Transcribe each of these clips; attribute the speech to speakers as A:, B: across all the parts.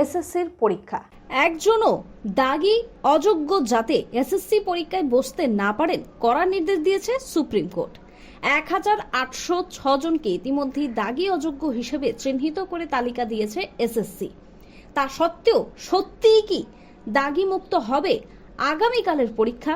A: এসএসসির পরীক্ষা।
B: একজনও দাগি, অযোগ্য যাতে এসএসসি পরীক্ষায় বসতে না পারেন করার নির্দেশ দিয়েছে সুপ্রিম কোর্ট। এক হাজার আটশো জনকে ইতিমধ্যেই দাগি, অযোগ্য হিসেবে চিহ্নিত করে তালিকা দিয়েছে এসএসসি। তা সত্ত্বেও সত্যিই কি দাগি মুক্ত হবে আগামীকালের পরীক্ষা?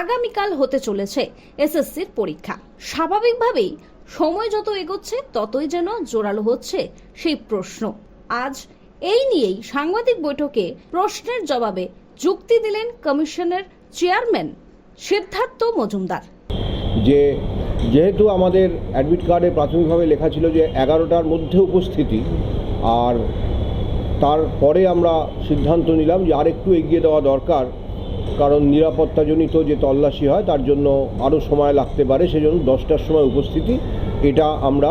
B: আগামীকাল হতে চলেছে এসএসসির পরীক্ষা। স্বাভাবিকভাবেই সময় যত এগোচ্ছে ততই যেন জোরালো হচ্ছে সেই প্রশ্ন। আজ এই নিয়েই সাংবাদিক বৈঠকে প্রশ্নের জবাবে যুক্তি দিলেন কমিশনের চেয়ারম্যান সিদ্ধার্থ মজুমদার।
C: যে যেহেতু আমাদের অ্যাডমিট কার্ডে প্রাথমিকভাবে লেখা ছিল যে এগারোটার মধ্যে উপস্থিতি, আর তারপরে আমরা সিদ্ধান্ত নিলাম যে আরেকটু এগিয়ে দেওয়া দরকার, কারণ নিরাপত্তাজনিত যে তল্লাশি হয় তার জন্য আরও সময় লাগতে পারে, সেজন্য দশটার সময় উপস্থিতি, এটা আমরা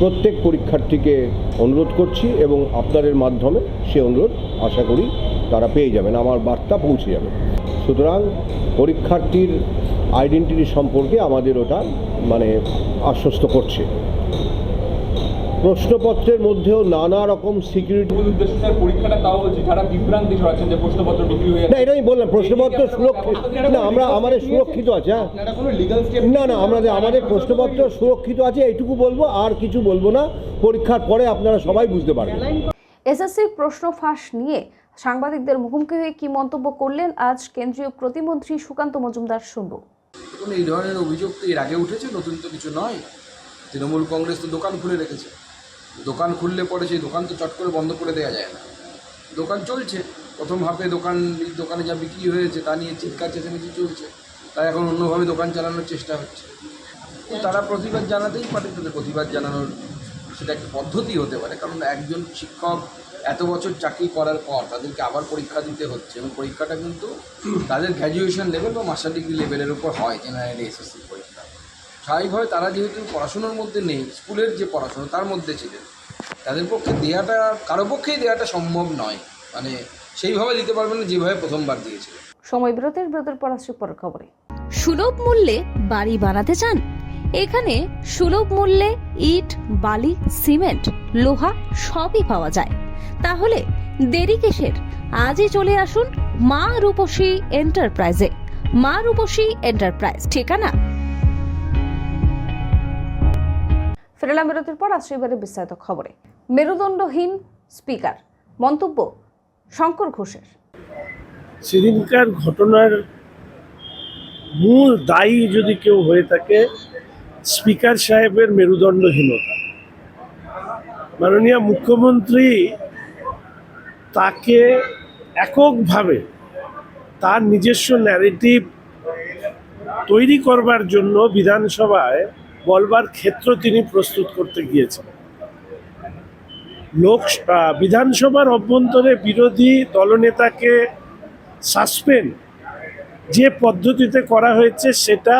C: প্রত্যেক পরীক্ষার্থীকে অনুরোধ করছি এবং আপনাদের মাধ্যমে সে অনুরোধ আশা করি তারা পেয়ে যাবেন, আমার বার্তা পৌঁছে যাবে। সুতরাং পরীক্ষার্থীর আইডেন্টিটি সম্পর্কে আমাদের ওটা মানে আশ্বস্ত করছে। প্রশ্নপত্রের মধ্যেও নানা রকম সিকিউরিটি
D: মূল উদ্দেশ্য স্যার পরীক্ষাটা তাও বলছি যারা বিভ্রান্তি ছড়াচ্ছেন যে প্রশ্নপত্র বিক্রি হয়ে
C: না এটা আমি বললাম প্রশ্নপত্র সুরক্ষিত না আমরা আমাদের সুরক্ষিত আছে হ্যাঁ। না না আমাদের আমাদের প্রশ্নপত্র সুরক্ষিত আছে এইটুকু বলব আর কিছু বলব না। পরীক্ষার পরে আপনারা সবাই বুঝতে পারবেন।
A: এসএসসি প্রশ্ন ফাঁস নিয়ে সাংবাদিকদের মুখোমুখি হয়ে কি মন্তব্য করলেন আজ কেন্দ্রীয় প্রতিমন্ত্রী সুকান্ত মজুমদার শুনব।
E: এই ধরনের অভিযোগ তো এর আগে উঠেছে নতুন তো কিছু নয়। তৃণমূল কংগ্রেস তো দোকান খুলে রেখেছে। দোকান খুললে পরে সেই দোকান তো চট করে বন্ধ করে দেওয়া যায় না। দোকান চলছে, প্রথম হাফে দোকান দোকানে যা বিক্রি হয়েছে তা নিয়ে চিৎকার, চেঁচামেচি চলছে, তাই এখন অন্যভাবে দোকান চালানোর চেষ্টা হচ্ছে। তারা প্রতিবাদ জানাতেই পারে, তাদের প্রতিবাদ জানানোর সেটা একটা পদ্ধতি হতে পারে, কারণ একজন শিক্ষক এত বছর চাকরি করার পর তাদেরকে আবার পরীক্ষা দিতে হচ্ছে এবং পরীক্ষাটা কিন্তু তাদের গ্র্যাজুয়েশন লেভেল বা মাস্টার ডিগ্রি লেভেলের উপর হয় জেনারেলি এসএসসি পরীক্ষা। স্বাভাবিকভাবে তারা যেহেতু পড়াশোনার মধ্যে নেই স্কুলের যে পড়াশোনা তার মধ্যে ছিলেন। তাদের পক্ষে দেওয়াটা কারও পক্ষেই দেওয়াটা সম্ভব নয়। মানে সেইভাবে দিতে পারবেন না যেভাবে প্রথমবার দিয়েছিলেন
A: সময় বিরতির বিরতির পর আসছি পরের খবরে।
B: সুলভ মূল্যে বাড়ি বানাতে চান? এখানে সুলভ মূল্যে ইট বালি সিমেন্ট লোহা সবই পাওয়া যায়। তাহলে দেরি কিসের? আজই চলে আসুন মা রূপসী এন্টারপ্রাইজে। মা রূপসী এন্টারপ্রাইজ ঠিকানা
A: ফেরালাম বিরতির পর আসছে এবারে বিস্তারিত খবরে। মেরুদণ্ডহীন স্পিকার, মন্তব্য শঙ্কর ঘোষের।
F: সেদিনকার ঘটনার মূল দায়ী যদি কেউ হয়ে থাকে, স্পিকার সাহেবের মেরুদণ্ডহীনতা। মাননীয় মুখ্যমন্ত্রী তাকে এককভাবে তার নিজস্ব ন্যারেটিভ তৈরি করবার জন্য বিধানসভায় বলবার ক্ষেত্র তিনি প্রস্তুত করতে গিয়েছেন। লোক বিধানসভার অভ্যন্তরে বিরোধী দলনেতাকে সাসপেন্ড যে পদ্ধতিতে করা হয়েছে সেটা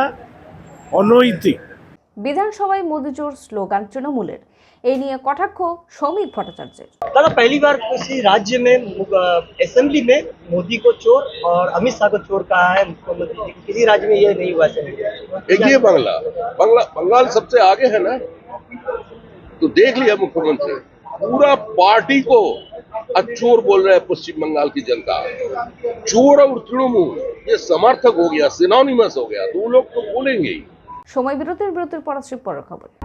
F: অনৈতিক।
A: বিধানসভায় মোদীজোর স্লোগান তৃণমূলের। এই নিয়ে কটাক্ষ সৌমিত ভট্টাচার্যের
G: दादा पहली बार किसी राज्य में असेंबली में मोदी को चोर और अमित शाह को चोर कहा है मुख्यमंत्री जी किसी राज्य में ये नहीं हुआ असेंबली
H: एक ये बांग्ला बांग्ला बंगाल सबसे आगे है ना तो देख लिया मुख्यमंत्री पूरा पार्टी को अच्छोर बोल रहे हैं पश्चिम बंगाल की जनता चोर और तृणमूल ये समर्थक हो गया सिनोनिमस हो गया तो वो लोग तो बोलेंगे ही
A: সময় বিরতির বিরতির পর আসছে পরের খবর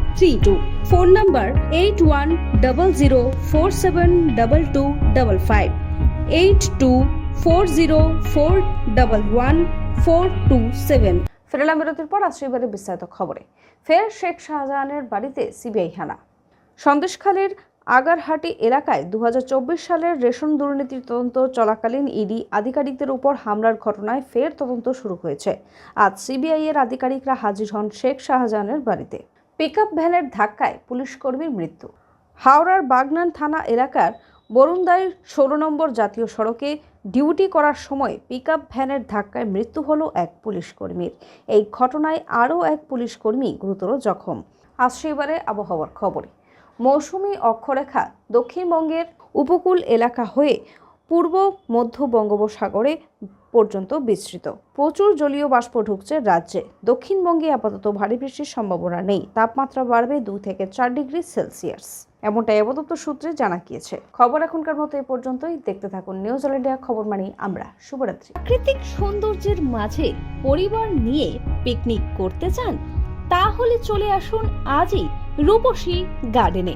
I: three two phone number eight one double zero four seven double two double five eight two four zero four double one four two seven
B: ফেরালাম বিরতির পর আসছে এবারে বিস্তারিত খবরে। ফের শেখ শাহজাহানের বাড়িতে সিবিআই হানা। সন্দেশখালীর আগারহাটি এলাকায় দু হাজার চব্বিশ সালের রেশন দুর্নীতির তদন্ত চলাকালীন ইডি আধিকারিকদের উপর হামলার ঘটনায় ফের তদন্ত শুরু হয়েছে। আজ সিবিআই এর আধিকারিকরা হাজির হন শেখ শাহজাহানের বাড়িতে। পিকআপ ভ্যানের ধাক্কায় পুলিশকর্মীর মৃত্যু। হাওড়ার বাগনান থানা এলাকার বরুণদাই ষোলো নম্বর জাতীয় সড়কে ডিউটি করার সময় পিকআপ ভ্যানের ধাক্কায় মৃত্যু হলো এক পুলিশকর্মীর এই ঘটনায় আরও এক পুলিশ কর্মী গুরুতর জখম। আসছে এবারে আবহাওয়ার খবরে। মৌসুমি অক্ষরেখা দক্ষিণবঙ্গের উপকূল এলাকা হয়ে পূর্ব মধ্য বঙ্গোপসাগরে পর্যন্ত বিস্তৃত। প্রচুর জলীয় বাষ্প ঢুকছে রাজ্যে। দক্ষিণবঙ্গে আপাতত ভারী বৃষ্টির সম্ভাবনা নেই। তাপমাত্রা বাড়বে দুই থেকে চার ডিগ্রি সেলসিয়াস। এমনটাই আপাতত সূত্রে জানা গিয়েছে। খবর এখনকার মতো এই পর্যন্তই। দেখতে থাকুন নিউজ ইন্ডিয়া খবর মানি আমরা। শুভরাত্রি।
I: প্রাকৃতিক সৌন্দর্যের মাঝে পরিবার নিয়ে পিকনিক করতে চান? তাহলে চলে আসুন আজই রূপসী গার্ডেনে